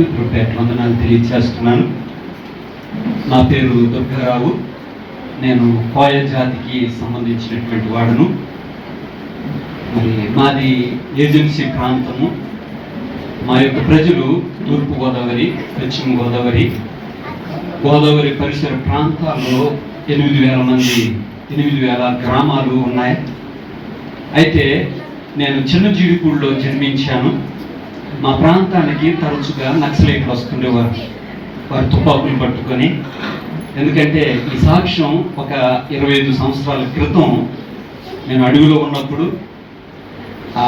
మీకు కృపేట వందనాలు తెలియజేస్తున్నాను నా పేరు దుర్గారావు. నేను కోయ జాతికి సంబంధించినటువంటి వాడును. మరి మాది ఏజెన్సీ ప్రాంతము. మా యొక్క ప్రజలు తూర్పు గోదావరి పశ్చిమ గోదావరి గోదావరి పరిసర ప్రాంతాల్లో ఎనిమిది వేల మంది ఎనిమిది వేల గ్రామాలు ఉన్నాయి. అయితే నేను చిన్న జీడిపూడిలో జన్మించాను. మా ప్రాంతానికి తరచుగా నక్సలైట్లు వస్తుండేవారు. వారు తుపాకులు పట్టుకొని. ఎందుకంటే ఈ సాక్ష్యం ఒక ఇరవై ఐదు సంవత్సరాల క్రితం నేను అడవిలో ఉన్నప్పుడు ఆ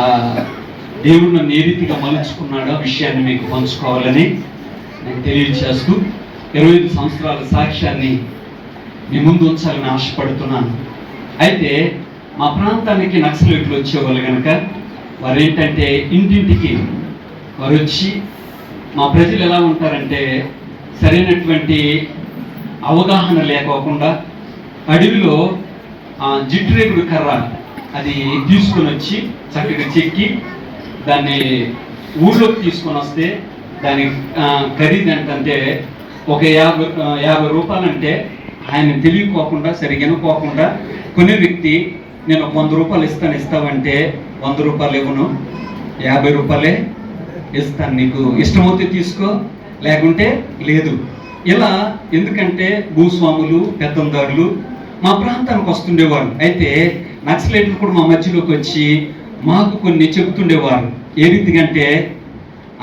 దేవుడు నన్ను ఏ రీతిగా మలుచుకున్నాడో ఆ విషయాన్ని మీకు పంచుకోవాలని నేను తెలియచేస్తూ ఇరవై ఐదు సంవత్సరాల సాక్ష్యాన్ని మీ ముందు ఉంచాలని ఆశపడుతున్నాను. అయితే మా ప్రాంతానికి నక్సలైట్లు వచ్చేవాళ్ళు కనుక వారు ఏంటంటే ఇంటింటికి వారు వచ్చి మా ప్రజలు ఎలా ఉంటారంటే సరైనటువంటి అవగాహన లేకోకుండా అడవిలో ఆ జిట్టురేగుడు కర్ర అది తీసుకొని వచ్చి చక్కగా చెక్కి దాన్ని ఊళ్ళోకి తీసుకొని వస్తే దాని ఖరీదు ఏంటంటే ఒక యాభై యాభై రూపాయలంటే ఆయన తెలియకోకుండా సరిగా కొన్ని కొనే వ్యక్తి నేను వంద రూపాయలు ఇస్తాను ఇస్తావంటే వంద రూపాయలు ఇవ్వను యాభై రూపాయలే ఇస్తాను నీకు ఇష్టమైతే తీసుకో లేకుంటే లేదు. ఇలా ఎందుకంటే భూస్వాములు పెద్దందారులు మా ప్రాంతానికి వస్తుండేవారు అయితే నక్సలైట్లు కూడా మా మధ్యలోకి వచ్చి మాకు కొన్ని చెబుతుండేవారు. ఏ రీతిగా అంటే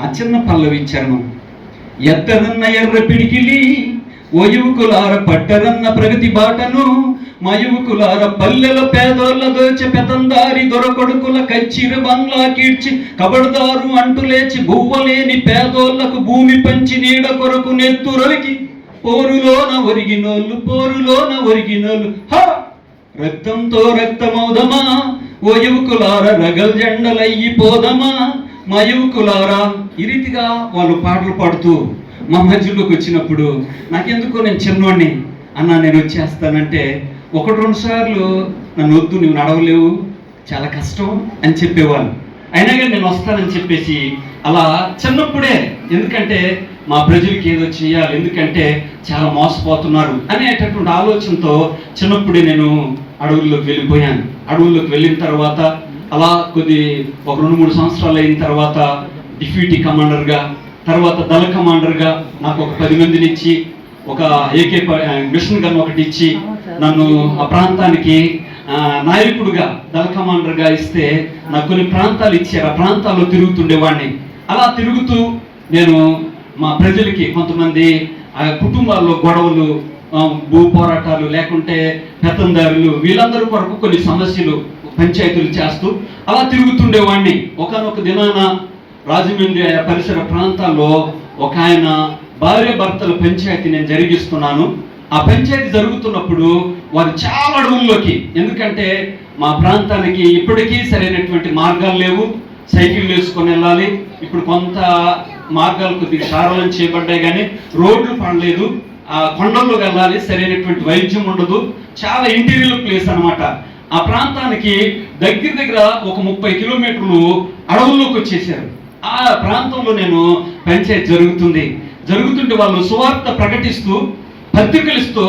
ఆ చిన్న పల్లవి ఇచ్చాను ఎత్తరన్న ఎర్ర పిడికిలి ఓ యువకులార పట్టరన్న ప్రగతి బాటను మా యువకులార పల్లెల పేదోళ్ళ దోచె పెతందారి దొరకొడుకుల కచ్చిర బంగ్లా కీడ్చి కబడదారు అంటు లేచి గువ్వలేని పేదోళ్ళకు భూమి పంచి నీడ కొరకు నెత్తురొలికి పోరులోన ఒరిగినోళ్ళు పోరులోన ఒరిగినోళ్ళు హా! రక్తంతో రక్తమౌదమా? ఓ యువకులార రగల్ జెండలయ్యి పోదమా? మా యువకులారా ఈ రీతిగా వాళ్ళు పాటలు పాడుతూ మా మధ్యలోకి వచ్చినప్పుడు నాకెందుకో నేను చిన్నోడిని అన్న నేను వచ్చేస్తానంటే ఒకటి రెండు సార్లు నన్ను వద్దు నువ్వు నడవలేవు చాలా కష్టం అని చెప్పేవాళ్ళు. అయినా కానీ నేను వస్తానని చెప్పేసి అలా చిన్నప్పుడే ఎందుకంటే మా ప్రజలకి ఏదో చేయాలి ఎందుకంటే చాలా మోసపోతున్నారు అనేటటువంటి ఆలోచనతో చిన్నప్పుడే నేను అడవుల్లోకి వెళ్ళిపోయాను. అడవుల్లోకి వెళ్ళిన తర్వాత అలా కొద్ది ఒక రెండు మూడు సంవత్సరాలు అయిన తర్వాత డిప్యూటీ కమాండర్గా తర్వాత దళ కమాండర్గా నాకు ఒక పది మందిని ఇచ్చి ఒక ఏకే ప- మిషన్ గన్ ఒకటి ఇచ్చి నన్ను ఆ ప్రాంతానికి నాయకుడిగా నాయకుడుగా దళ కమాండర్గా ఇస్తే నాకు కొన్ని ప్రాంతాలు ఇచ్చారు. ఆ ప్రాంతాల్లో తిరుగుతుండేవాడిని. అలా తిరుగుతూ నేను మా ప్రజలకి కొంతమంది ఆ కుటుంబాల్లో గొడవలు భూ పోరాటాలు లేకుంటే పెత్తందారులు వీళ్ళందరి కొరకు కొన్ని సమస్యలు పంచాయతీలు చేస్తూ అలా తిరుగుతుండేవాడిని. ఒకనొక దినాన రాజమండ్రి పరిసర ప్రాంతాల్లో ఒక ఆయన భార్య భర్తల పంచాయతీ నేను జరిగిస్తున్నాను. ఆ పంచాయతీ జరుగుతున్నప్పుడు వారు చాలా అడవుల్లోకి ఎందుకంటే మా ప్రాంతానికి ఇప్పటికీ సరైనటువంటి మార్గాలు లేవు. సైకిల్ వేసుకొని వెళ్ళాలి. ఇప్పుడు కొంత మార్గాలు కొద్దిగా సారళం చేయబడ్డాయి కానీ రోడ్లు పడలేదు. ఆ కొండల్లో వెళ్ళాలి. సరైనటువంటి వైద్యం ఉండదు. చాలా ఇంటీరియర్ ప్లేస్ అన్నమాట. ఆ ప్రాంతానికి దగ్గర దగ్గర ఒక ముప్పై కిలోమీటర్లు అడవుల్లోకి వచ్చేసారు. ఆ ప్రాంతంలో నేను పంచాయతీ జరుగుతుంది. జరుగుతుంటే వాళ్ళు సువార్త ప్రకటిస్తూ పత్రికలు ఇస్తూ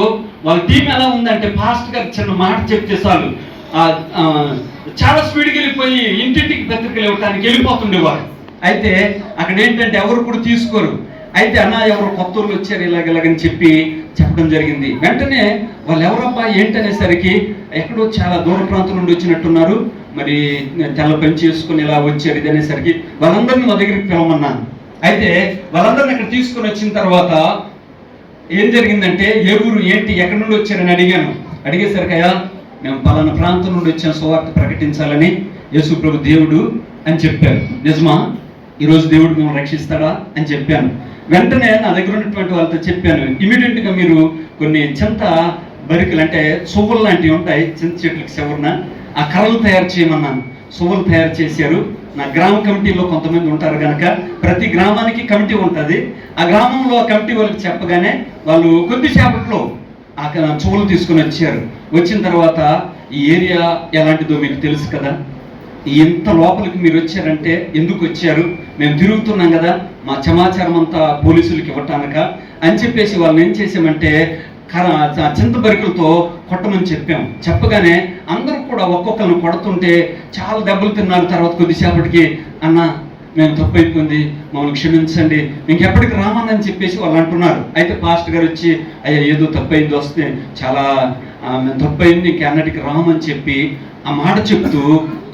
వాళ్ళ టీం ఎలా ఉందంటే ఫాస్ట్గా చిన్న మాట చెప్తే చాలు. చాలా స్పీడ్కి వెళ్ళిపోయి ఇంటింటికి పత్రికలు ఇవ్వటానికి వెళ్ళిపోతుండేవారు. అయితే అక్కడ ఏంటంటే ఎవరు కూడా తీసుకోరు. అయితే అన్న ఎవరు కొత్త వాళ్ళు వచ్చారు ఇలాగ ఇలాగని చెప్పి చెప్పడం జరిగింది. వెంటనే వాళ్ళు ఎవరబ్బా ఏంటనేసరికి ఎక్కడో చాలా దూర ప్రాంతం నుండి వచ్చినట్టున్నారు. మరి తెల్ల పని చేసుకుని ఇలా వచ్చారు ఇది అనేసరికి వాళ్ళందరినీ మా దగ్గరికి పిలవమన్నాను. అయితే వాళ్ళందరిని అక్కడ తీసుకొని వచ్చిన తర్వాత ఏం జరిగిందంటే ఏ ఊరు ఏంటి ఎక్కడి నుండి వచ్చారని అడిగాను. అడిగేసరికి మేము పలానా ప్రాంతం నుండి వచ్చాం సువార్త ప్రకటించాలని యేసు ప్రభు దేవుడు అని చెప్పారు. నిజమా? ఈరోజు దేవుడు మిమ్మల్ని రక్షిస్తాడా అని చెప్పాను. వెంటనే నా దగ్గర ఉన్నటువంటి వాళ్ళతో చెప్పాను. ఇమీడియట్గా మీరు కొన్ని చింత బరికలు అంటే సువ్వులు లాంటివి ఉంటాయి చింత చెట్లకు చివరిన ఆ కర్రలు తయారు చేయమన్నాను. సువ్వులు తయారు చేశారు. నా గ్రామ కమిటీలో కొంతమంది ఉంటారు కనుక ప్రతి గ్రామానికి కమిటీ ఉంటుంది. ఆ గ్రామంలో కమిటీ వాళ్ళకి చెప్పగానే వాళ్ళు కొద్దిసేపట్లో ఆ క- తీసుకుని వచ్చారు. వచ్చిన తర్వాత ఈ ఏరియా ఎలాంటిదో మీకు తెలుసు కదా? ఎంత లోపలికి మీరు వచ్చారంటే ఎందుకు వచ్చారు? మేము తిరుగుతున్నాం కదా మా సమాచారం అంతా పోలీసులకి ఇవ్వటానక? అని చెప్పేసి వాళ్ళని ఏం చేసామంటే కర చింత కొట్టమని చెప్పాం. చెప్పగానే అందరూ కూడా ఒక్కొక్కరిని కొడుతుంటే చాలా దెబ్బలు తిన్నారు తర్వాత కొద్దిసేపటికి అన్న మేము తప్పు అయిపోయింది మమ్మల్ని క్షమించండి ఇంకెప్పటికి రామని చెప్పేసి వాళ్ళు అంటున్నారు. అయితే పాస్ట్ గారు వచ్చి అయ్యా ఏదో తప్పు అయింది వస్తే చాలా మేము తప్పు అయింది ఇంకెన్నటికి రామని చెప్పి ఆ మాట చెప్తూ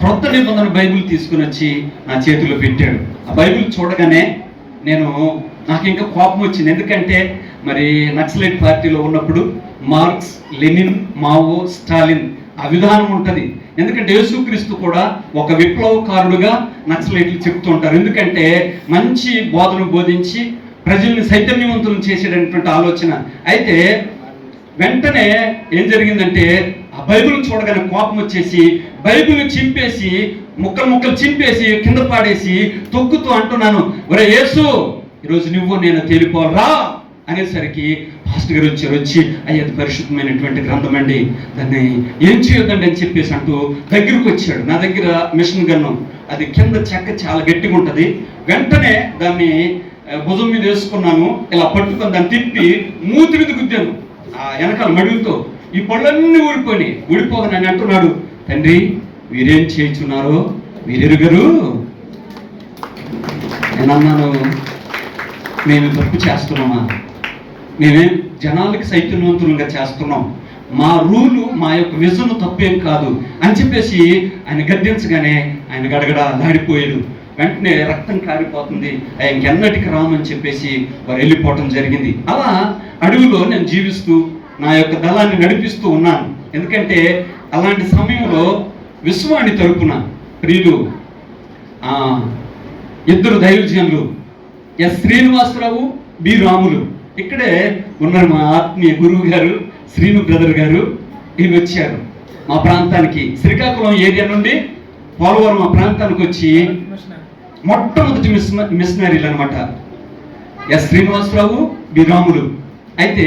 క్రొత్త నిబంధన బైబిల్ తీసుకుని వచ్చి నా చేతిలో పెట్టాడు. ఆ బైబిల్ చూడగానే నేను నాకు ఇంకా కోపం వచ్చింది. ఎందుకంటే మరి నక్సలైట్ పార్టీలో ఉన్నప్పుడు మార్క్స్ లెనిన్ మావో స్టాలిన్ ఆ విధానం ఉంటుంది. ఎందుకంటే యేసుక్రీస్తు కూడా ఒక విప్లవకారుడుగా నక్సలైట్లు చెప్తూ ఉంటారు. ఎందుకంటే మంచి బోధను బోధించి ప్రజల్ని చైతన్యవంతులను చేసేటటువంటి ఆలోచన. అయితే వెంటనే ఏం జరిగిందంటే ఆ బైబిల్ చూడగానే కోపం వచ్చేసి బైబిల్ చింపేసి ముక్కలు ముక్కలు చింపేసి కింద పాడేసి తొక్కుతూ అంటున్నాను. ఒరే యేసు ఈరోజు నువ్వు నేను తేలిపోరా అనేసరికి పాస్టర్ గారు వచ్చారు వచ్చి అయ్యి అది పరిశుద్ధమైనటువంటి గ్రంథం అండి. దాన్ని ఏం చేయొద్దండి? అని చెప్పేసి అంటూ దగ్గరకు వచ్చాడు. నా దగ్గర మిషన్ గన్ను అది కింద చెక్క చాలా గట్టిగా ఉంటుంది. వెంటనే దాన్ని భుజం మీద వేసుకున్నాను. ఇలా పట్టుకొని దాన్ని తిప్పి మూతి మీద గుద్దాను. ఆ వెనకాల మడుగుతో. ఈ పళ్ళన్నీ ఊడిపోయి ఊడిపోగా అని అంటున్నాడు తండ్రి వీరేం చేయించున్నారో వీరెరుగరు నేను అన్నాను మేము తప్పు చేస్తున్నామా? మేమేం జనాలకి చైతన్యవంతులుగా చేస్తున్నాం. మా రూలు మా యొక్క విజన్ తప్పేం కాదు అని చెప్పేసి ఆయన గద్దించగానే ఆయన గడగడ లాడిపోయాడు. వెంటనే రక్తం కారిపోతుంది. ఆయన ఇంకెన్నటికి రామని చెప్పేసి వారు వెళ్ళిపోవటం జరిగింది. అలా అడవిలో నేను జీవిస్తూ నా యొక్క దళాన్ని నడిపిస్తూ ఉన్నాను. ఎందుకంటే అలాంటి సమయంలో విశ్వాన్ని తరపున ప్రియులు ఇద్దరు దైవజనులు ఎస్ శ్రీనివాసరావు బి రాములు. ఇక్కడే ఉన్నారు మా ఆత్మీయ గురువు గారు శ్రీను బ్రదర్ గారు. వీళ్ళు వచ్చారు మా ప్రాంతానికి. శ్రీకాకుళం ఏరియా నుండి పోలవరం మా ప్రాంతానికి వచ్చి మొట్టమొదటి మిస్ మిషనరీలు అనమాట ఎస్ శ్రీనివాసరావు బి రాములు. అయితే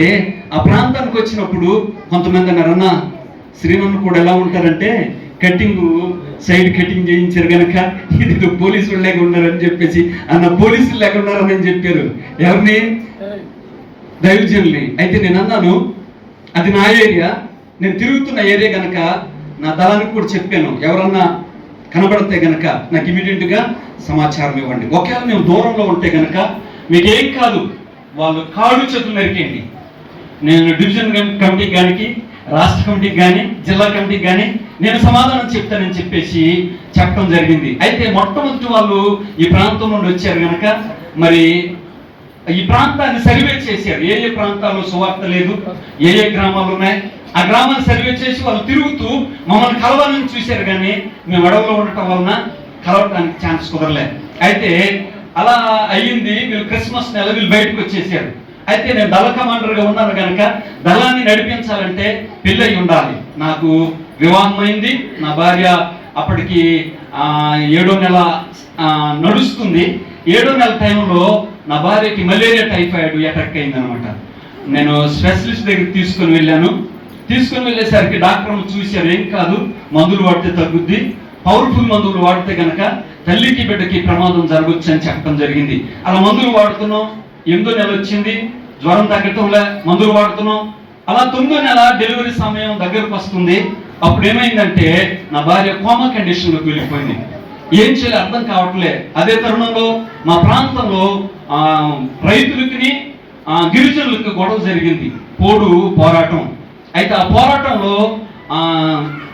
ఆ ప్రాంతానికి వచ్చినప్పుడు కొంతమంది అన్నారన్న శ్రీనన్ను కూడా ఎలా ఉంటారంటే కటింగ్ సైడ్ కటింగ్ చేయించారు కనుక ఇది పోలీసులు లేక ఉన్నారని చెప్పేసి అన్న పోలీసులు లేక ఉన్నారని చెప్పారు. ఎవరిని? దైవజనుల్ని. అయితే నేను అన్నాను అది నా ఏరియా నేను తిరుగుతున్న ఏరియా గనక నా దళానికి కూడా చెప్పాను. ఎవరన్నా కనబడితే గనక నాకు ఇమీడియట్గా సమాచారం ఇవ్వండి. ఒకవేళ మేము దూరంలో ఉంటే గనక మీకు ఏం కాదు వాళ్ళు కాళ్ళు చేతులు నరికేయండి. నేను డివిజన్ కమిటీ కమిటీకి కానీ రాష్ట్ర కమిటీకి కానీ జిల్లా కమిటీకి కానీ నేను సమాధానం చెప్తానని చెప్పేసి చెప్పడం జరిగింది. అయితే మొట్టమొదటి వాళ్ళు ఈ ప్రాంతం నుండి వచ్చారు కనుక మరి ఈ ప్రాంతాన్ని సర్వే చేశారు. ఏ ఏ ప్రాంతాల్లో సువార్త లేదు ఏ ఏ గ్రామాలు ఉన్నాయి? ఆ గ్రామాన్ని సర్వే చేసి వాళ్ళు తిరుగుతూ మమ్మల్ని కలవాలని చూశారు కానీ మేము అడవులో ఉండటం వలన కలవటానికి ఛాన్స్ కుదరలేదు అయితే అలా అయ్యింది. వీళ్ళు క్రిస్మస్ నెల వీళ్ళు బయటకు వచ్చేసారు. అయితే నేను దళ కమాండర్గా ఉన్నాను కనుక దళాన్ని నడిపించాలంటే పెళ్ళి ఉండాలి. నాకు వివాహం అయింది. నా భార్య అప్పటికి ఏడో నెల నడుస్తుంది. ఏడో నెల టైంలో నా భార్యకి మలేరియా టైఫాయిడ్ అటాక్ అయింది అనమాట నేను స్పెషలిస్ట్ దగ్గరికి తీసుకొని వెళ్ళాను. తీసుకొని వెళ్ళేసరికి డాక్టర్లు చూశారు. ఏం కాదు మందులు వాడితే తగ్గుద్ది. పవర్ఫుల్ మందులు వాడితే కనుక తల్లికి బిడ్డకి ప్రమాదం జరగచ్చు అని చెప్పడం జరిగింది. అలా మందులు వాడుతున్నాం. ఎనిమిదో నెల వచ్చింది. జ్వరం తగ్గటంలే మందులు వాడుతున్నాం. అలా తొమ్మిదో నెల డెలివరీ సమయం దగ్గరకు వస్తుంది. అప్పుడు ఏమైందంటే నా భార్య కోమా కండిషన్లోకి వెళ్ళిపోయింది. ఏం చేయాలి అర్థం కావట్లే. అదే తరుణంలో మా ప్రాంతంలో రైతులకి గిరిజనులకి గిరిజనులకు గొడవ జరిగింది. పోడు పోరాటం. అయితే ఆ పోరాటంలో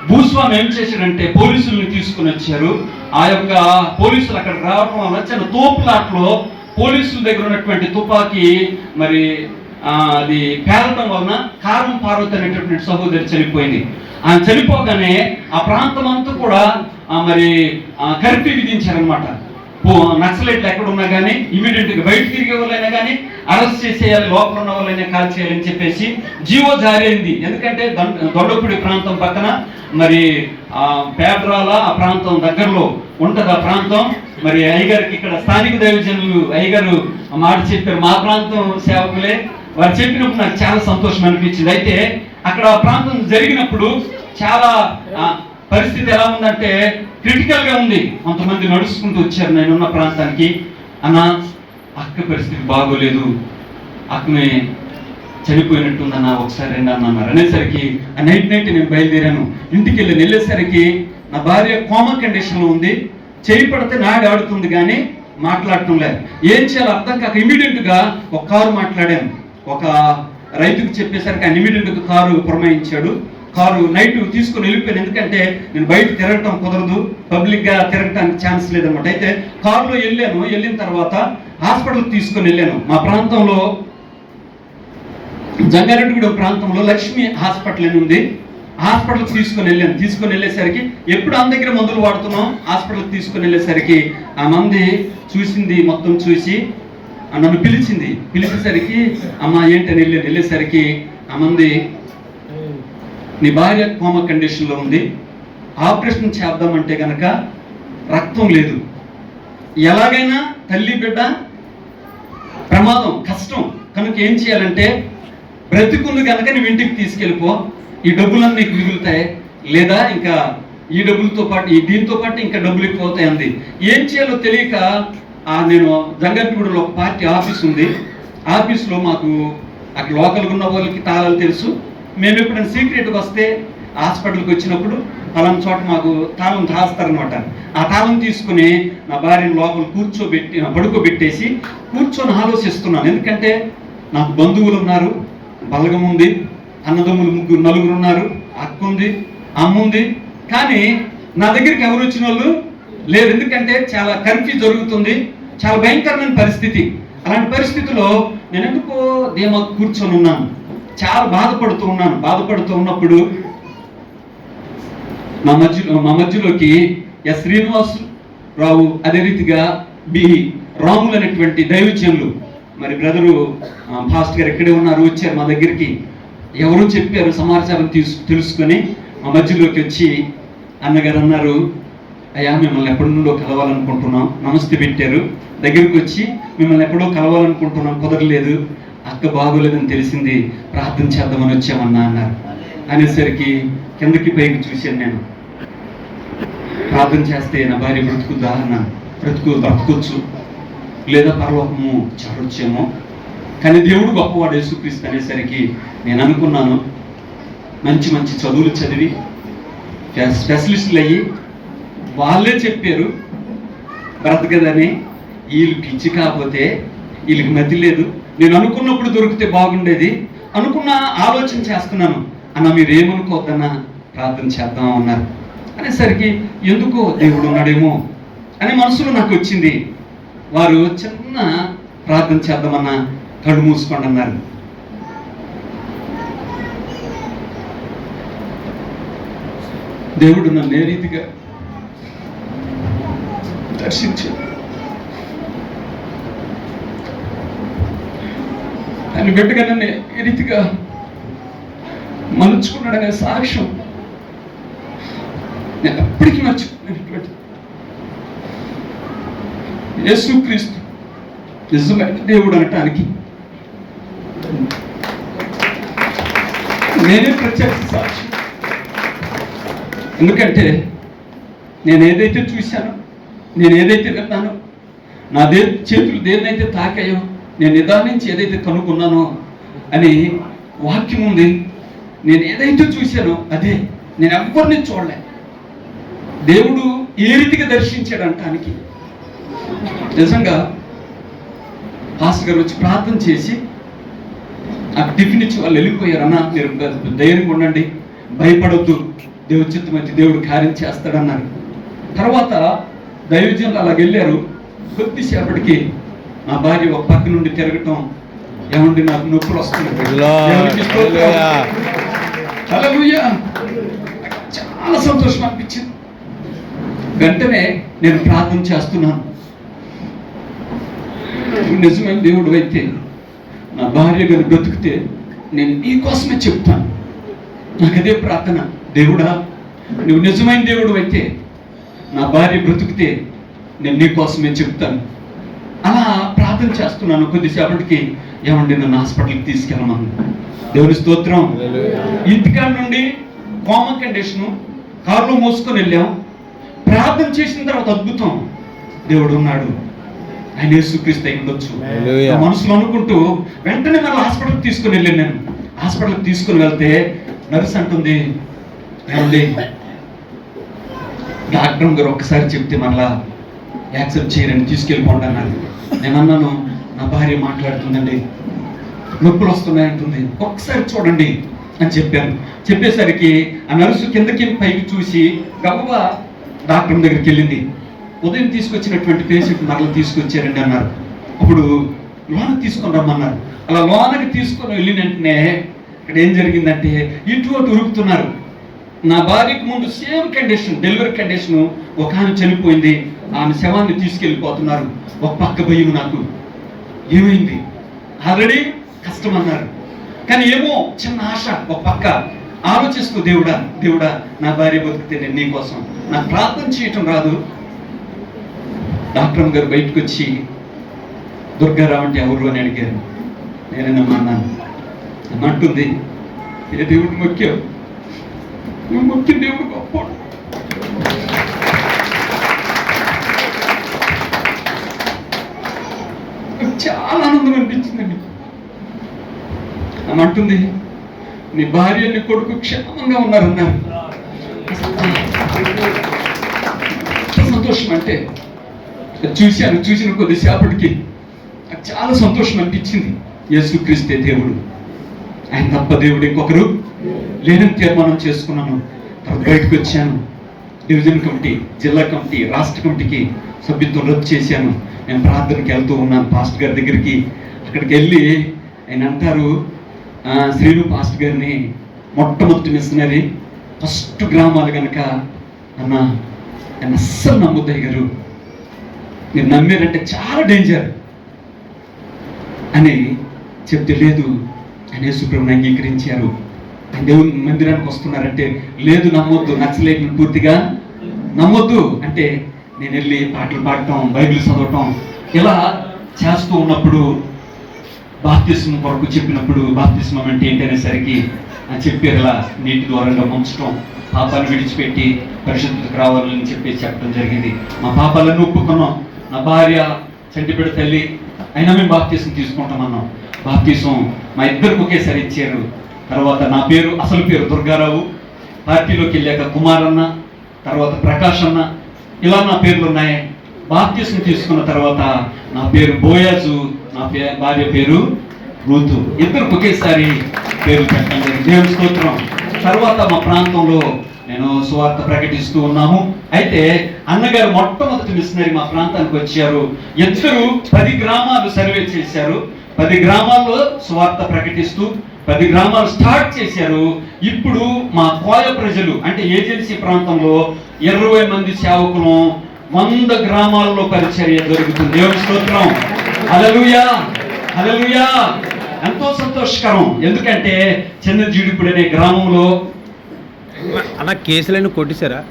భూస్వామి ఏం చేశాడంటే పోలీసుల్ని తీసుకుని వచ్చారు. ఆ యొక్క పోలీసులు అక్కడ రావడం వల్ల చిన్న తోపులాట్లో పోలీసుల దగ్గర ఉన్నటువంటి తుపాకీ మరి అది పేలటం వలన కారం పార్వతి అనేటటువంటి సహోదరి చనిపోయింది. ఆయన చనిపోగానే ఆ ప్రాంతం అంతా కూడా మరి కర్ఫ్యూ విధించారనమాట నక్సలైట్లు ఎక్కడ ఉన్నా కానీ ఇమీడియట్గా బయట తిరిగే వాళ్ళైనా కానీ అరెస్ట్ చేసేయాలి లోపల ఉన్న వాళ్ళైనా కాల్ చేయాలని చెప్పేసి జీవో జారీ అయింది. ఎందుకంటే దొండపూడి ప్రాంతం పక్కన మరి ఆ పేట్రాల ఆ ప్రాంతం దగ్గరలో ఉంటది ఆ ప్రాంతం. మరి అయ్యగారికి ఇక్కడ స్థానిక దైవజనులు అయ్యగారు మాట చెప్పారు మా ప్రాంతం సేవకులే. వారు చెప్పినప్పుడు నాకు చాలా సంతోషం అనిపించింది. అయితే అక్కడ ఆ ప్రాంతం జరిగినప్పుడు చాలా పరిస్థితి ఎలా ఉందంటే క్రిటికల్గా ఉంది. కొంతమంది నడుచుకుంటూ వచ్చారు. నేనున్న ప్రాంతానికి. అన్న అక్క పరిస్థితి బాగోలేదు. అక్కనే చనిపోయినట్టుందన్న ఒకసారి రండి అన్న అన్నారు. అనేసరికి ఆ నైట్ నైట్ నేను బయలుదేరాను. ఇంటికి వెళ్ళి వెళ్ళేసరికి నా భార్య కోమా కండిషన్లో ఉంది. చేయి పడితే నాడు ఆడుతుంది కానీ మాట్లాడటం లేదు. ఏం చేయాలో అర్థం కాక ఇమీడియట్గా ఒక కారు మాట్లాడాను. ఒక రైతుకు చెప్పేసరికి ఆయన ఇమీడియట్గా కారు పురమాయించాడు. కారు నైట్ తీసుకొని వెళ్ళిపోయాను. ఎందుకంటే నేను బయట తిరగటం కుదరదు. పబ్లిక్గా తిరగటానికి ఛాన్స్ లేదన్నమాట. అయితే కారులో వెళ్ళాను. వెళ్ళిన తర్వాత హాస్పిటల్ తీసుకొని వెళ్ళాను. మా ప్రాంతంలో జంగారెడ్డిగూడెం ప్రాంతంలో లక్ష్మి హాస్పిటల్ అని ఉంది. హాస్పిటల్కి తీసుకుని వెళ్ళాను. తీసుకొని వెళ్ళేసరికి ఎప్పుడు ఆమె దగ్గర మందులు వాడుతున్నాం? హాస్పిటల్కి తీసుకుని వెళ్ళేసరికి ఆ మంది చూసింది మొత్తం చూసి ఆ నన్ను పిలిచింది. పిలిచేసరికి అమ్మ ఏంటని వెళ్ళి వెళ్ళేసరికి ఆ మంది నీ భార్య కోమ కండిషన్లో ఉంది ఆపరేషన్ చేద్దామంటే కనుక రక్తం లేదు. ఎలాగైనా తల్లి బిడ్డ ప్రమాదం కష్టం. కనుక ఏం చేయాలంటే బ్రతికుంది కనుక నువ్వు ఇంటికి తీసుకెళ్ళిపో. ఈ డబ్బులన్నీ నీకు మిగులుతాయి. లేదా ఇంకా ఈ డబ్బులతో పాటు ఈ దీంతో పాటు ఇంకా డబ్బులు ఎక్కువ అవుతాయి అంది. ఏం చేయాలో తెలియక ఆ నేను జంగర్గూడలో ఒక పార్టీ ఆఫీస్ ఉంది. ఆఫీస్లో మాకు అక్కడ లోకల్గా ఉన్న వాళ్ళకి తాళాలు తెలుసు. మేము ఎప్పుడైనా సీక్రెట్కి వస్తే హాస్పిటల్కి వచ్చినప్పుడు ఫలం చోట మాకు తాళం దాస్తారనమాట ఆ తాళం తీసుకుని నా భార్యను లోపల కూర్చోబెట్టి పడుకోబెట్టేసి కూర్చొని ఆలోచిస్తున్నాను. ఎందుకంటే నాకు బంధువులు ఉన్నారు బలగం ఉంది అన్నదమ్ములు ముగ్గురు నలుగురు ఉన్నారు అక్క ఉంది అమ్మ ఉంది. కానీ నా దగ్గరికి ఎవరు వచ్చిన వాళ్ళు లేరు. ఎందుకంటే చాలా కన్ఫ్యూజ్ జరుగుతుంది చాలా భయంకరమైన పరిస్థితి. అలాంటి పరిస్థితిలో నేను ఎందుకో ధీమా కూర్చొని ఉన్నాను. చాలా బాధపడుతూ ఉన్నాను. బాధపడుతూ ఉన్నప్పుడు మా మధ్యలో మా మధ్యలోకి ఎస్ శ్రీనివాస్ రావు అదే రీతిగా బి రాములు అనేటువంటి దైవజనులు. మరి బ్రదరు ఫాస్ట్ గారు ఎక్కడే ఉన్నారు వచ్చారు మా దగ్గరికి. ఎవరు చెప్పారు సమాచారం తీసు తెలుసుకొని మా మధ్యలోకి వచ్చి అన్నగారు అన్నారు అయ్యా మిమ్మల్ని ఎప్పటి నుండో కలవాలనుకుంటున్నాం. నమస్తే పెట్టారు. దగ్గరికి వచ్చి మిమ్మల్ని ఎప్పుడో కలవాలనుకుంటున్నాం. కుదరలేదు. అక్క బాగోలేదని తెలిసింది ప్రార్థన చేద్దామని వచ్చామన్నా అన్నారు. అనేసరికి కిందకి పైకి చూశాను నేను. ప్రార్థన చేస్తే నా భార్య బ్రతుకుద్దా అన్నాను బ్రతుకు బ్రతకొచ్చు. లేదా పరలోకము చేరొచ్చేమో కానీ దేవుడు గొప్పవాడు యేసుక్రీస్తు అనేసరికి నేను అనుకున్నాను మంచి మంచి చదువులు చదివి స్పెషలిస్టులు అయ్యి వాళ్ళే చెప్పారు బ్రతకదని. వీళ్ళు పిచ్చి కాకపోతే వీళ్ళకి మతి లేదు. నేను అనుకున్నప్పుడు దొరికితే బాగుండేది. అనుకున్న ఆలోచన చేస్తున్నాను. అన్న మీరేమనుకోవద్దన్నా ప్రార్థన చేద్దాం అన్నారు. అనేసరికి ఎందుకో దేవుడు ఉన్నాడేమో అనే మనసులో నాకు వచ్చింది. వారు చిన్న ప్రార్థన చేద్దామన్న కళ్ళు మూసుకోండి అన్నారు. దేవుడు నన్ను ఏ రీతిగా దర్శించాడు? ఆయన బిడ్డగా నన్ను ఏ రీతిగా మలుచుకున్నాడనే సాక్ష్యం నేను ఎప్పటికీ మర్చిపోయినటువంటి యేసుక్రీస్తు నిజమైన దేవుడు అనటానికి నేనే ప్రత్యక్ష సాక్షి. ఎందుకంటే నేను ఏదైతే చూశానో నేను ఏదైతే విన్నానో నా దే చేతులు దేన్నైతే తాకాయో నేను నిదానించి ఏదైతే కనుక్కున్నానో అని వాక్యం ఉంది నేను ఏదైతే చూశానో అదే నేను ఎవరిని చూడలే. దేవుడు ఏ రీతిగా దర్శించాడు అంటానికి నిజంగా పాస్టర్ గారు వచ్చి ప్రార్థన చేసి ఆ టిఫిన్ ఇచ్చి వాళ్ళు వెళ్ళిపోయారన్నా మీరు ధైర్యంగా ఉండండి భయపడొద్దు దేవుడి చిత్తమైతే దేవుడు కార్యం చేస్తాడన్నారు తర్వాత దైవజనులు అలాగ వెళ్ళారు కొద్దిసేపటికి నా భార్య ఒక పక్క నుండి తిరగటం ఏమండి నాకు నొప్పులు వస్తున్నాయి. హల్లెలూయా. చాలా సంతోషం అనిపించింది. వెంటనే నేను ప్రార్థన చేస్తున్నాను. నువ్వు నిజమైన దేవుడు అయితే నా భార్య గారు బ్రతికితే నేను నీ కోసమే చెప్తాను. నాకు అదే ప్రార్థన. దేవుడా నువ్వు నిజమైన దేవుడు అయితే నా భార్య బ్రతికితే నేను నీ కోసమే చెప్తాను. అలా ప్రార్థన చేస్తున్నాను కొద్దిసేపటికి. ఏమండి నన్ను హాస్పిటల్కి తీసుకెళ్ళమని. దేవుని స్తోత్రం. ఇంటికాడ నుండి కోమ కండిషను కారులో మోసుకొని వెళ్ళాం. ప్రార్థన చేసిన తర్వాత అద్భుతం. దేవుడు ఉన్నాడు. ఆయన యేసుక్రీస్తు అయి ఉండొచ్చు. మనసులో అనుకుంటూ వెంటనే మళ్ళీ హాస్పిటల్కి తీసుకుని వెళ్ళాను నేను. హాస్పిటల్కి తీసుకుని వెళ్తే నర్స్ అంటుంది ఏమండి డాక్టర్ గారు ఒక్కసారి చెప్తే మళ్ళా యాక్సెప్ట్ చేయరని తీసుకెళ్ళిపోండి అన్నారు నేను అన్నాను నా భార్య మాట్లాడుతుందండి. నొప్పులు వస్తున్నాయంటుంది ఒకసారి చూడండి అని చెప్పాను. చెప్పేసరికి ఆ నర్సు కిందకి పైకి చూసి గబగబా డాక్టర్ దగ్గరికి వెళ్ళింది. ఉదయం తీసుకొచ్చినటువంటి పేషెంట్ మరలా తీసుకొచ్చారండి అన్నారు. అప్పుడు లోన తీసుకొని రమ్మన్నారు. అలా లోనకి తీసుకొని వెళ్ళిన వెంటనే ఇక్కడ ఏం జరిగిందంటే ఇటు అటు ఉరుకుతున్నారు. నా భార్యకు ముందు సేమ్ కండిషన్ డెలివరీ కండిషన్ ఒక ఆమె చనిపోయింది. ఆమె శవాన్ని తీసుకెళ్ళిపోతున్నారు. ఒక పక్క భయం నాకు. ఏమైంది? ఆల్రెడీ కష్టం అన్నారు కానీ ఏమో చిన్న ఆశ ఒక పక్క. ఆలోచిస్తూ దేవుడా దేవుడా నా భార్య బతికితే నేను నీకోసం నాకు ప్రార్థన చేయటం రాదు. డాక్టర్ గారు బయటకు వచ్చి దుర్గారావు అంటే ఎవరు? అని అడిగారు. నేనేనమ్మా అన్నాను. అమ్మ అంటుంది ఏ దేవుడు ముఖ్యం నువ్వు దేవుడు గొప్ప ఆనందం అనిపించిందండి ఆమె అంటుంది నీ భార్య నీ కొడుకు క్షేమంగా ఉన్నారన్నారు. సంతోషం అంటే చూశాను చూసిన కొద్దిసేపటికి నాకు చాలా సంతోషం అనిపించింది. యేసుక్రీస్తే దేవుడు. ఆయన తప్ప దేవుడు ఇంకొకరు లేనని తీర్మానం చేసుకున్నాను. తర్వాత బయటకు వచ్చాను. డివిజన్ కమిటీ జిల్లా కమిటీ రాష్ట్ర కమిటీకి సభ్యత్వం రద్దు చేశాను. నేను ప్రార్థనకి వెళ్తూ ఉన్నాను. పాస్ట్ గారి దగ్గరికి అక్కడికి వెళ్ళి ఆయన అంటారు శ్రీను పాస్ట్ గారిని మొట్టమొదటి మిషనరీ ఫస్ట్ గ్రామాలు కనుక అన్న ఆయన అస్సలు నమ్ముద్దయ్య గారు. మీరు నమ్మారంటే చాలా డేంజర్ అని చెప్తే లేదు ఆయన యేసుప్రభుని అంగీకరించారు. దేవుని మందిరానికి వస్తున్నారంటే లేదు నమ్మొద్దు నచ్చలేక పూర్తిగా నమ్మొద్దు అంటే నేను వెళ్ళి పాటలు పాడటం బైబిల్ చదవటం ఇలా చేస్తూ ఉన్నప్పుడు బాప్తిస్మం కొరకు చెప్పినప్పుడు బాప్తిస్మం అంటే ఏంటి అని ఆ చెప్పారు ఇలా నీటి ద్వారంగా ముంచడం పాపాలు విడిచిపెట్టి పరిశుద్ధతకు రావాలని చెప్పి చెప్పడం జరిగింది. మా పాపాలను ఒప్పుకున్నాం నా భార్య చంటిబిడ్డ తల్లి అయినా మేము బాప్తీసం తీసుకుంటామన్నాం బాప్తీసం మా ఇద్దరికి ఒకేసారి ఇచ్చారు. తర్వాత నా పేరు అసలు పేరు దుర్గారావు. పార్టీలోకి వెళ్ళాక కుమారన్న తర్వాత ప్రకాష్ అన్న ఇలా నా పేర్లు ఉన్నాయి బాప్తీసం తీసుకున్న తర్వాత నా పేరు బోయాజు నా పే భార్య పేరు రూతు. ఇద్దరు ఒకేసారి పేరు పెట్టడం జరిగింది. దేవుని స్తోత్రం. తర్వాత మా ప్రాంతంలో నేను సువార్త ప్రకటిస్తూ ఉన్నాము. అయితే అన్నగారు మొట్టమొదటి మిషనరీ మా ప్రాంతానికి వచ్చారు. ఇద్దరు పది గ్రామాలు సర్వే చేశారు. పది గ్రామాల్లో సువార్త ప్రకటిస్తూ పది గ్రామాలు స్టార్ట్ చేశారు. ఇప్పుడు మా కోయ ప్రజలు అంటే ఏజెన్సీ ప్రాంతంలో ఇరవై మంది సేవకులు వంద గ్రామాల్లో పరిచర్య జరుగుతుంది. దేవుని స్తోత్రం? హల్లెలూయా! హల్లెలూయా! ఎంతో సంతోషకరం. ఎందుకంటే చిన్న జీడిపుడు అనే గ్రామంలో అన్న కేసులను కొట్టేశారా?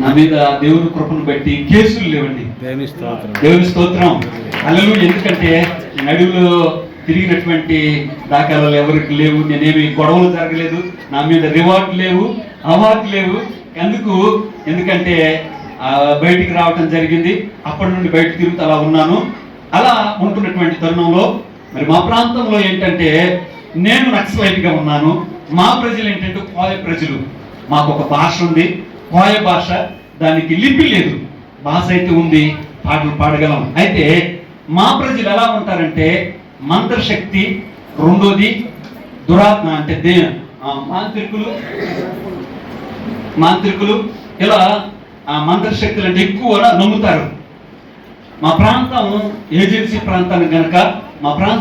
నా మీద దేవుని కృపను బట్టి కేసులు లేవండి. దేవుని స్తోత్రం. దేవుని స్తోత్రం. అల్లలు ఎందుకంటే నడువులో తిరిగినటువంటి దాఖలాలు ఎవరికి లేవు నేనేమి గొడవలు జరగలేదు నా మీద రివార్డ్ లేవు అవార్డు లేవు. ఎందుకు? ఎందుకంటే బయటికి రావటం జరిగింది. అప్పటి నుండి బయట తిరుగుతూ అలా ఉన్నాను. అలా ఉంటున్నటువంటి తరుణంలో మరి మా ప్రాంతంలో ఏంటంటే నేను నక్సలైట్గా ఉన్నాను. మా ప్రజలు ఏంటంటే కోయ ప్రజలు. మాకు ఒక భాష ఉంది. కోయ భాష దానికి లిపి లేదు. భాష అయితే ఉంది పాటలు పాడగలం. అయితే మా ప్రజలు ఎలా ఉంటారంటే మంత్రశక్తి రెండోది దురాత్మ అంటే దే ఆ, మాంత్రికులు. మాంత్రికులు ఇలా ఆ మంత్రశక్తులు అంటే ఎక్కువ నమ్ముతారు. మా ప్రాంతం ఏజెన్సీ ప్రాంతానికి కనుక మా ప్రాంతం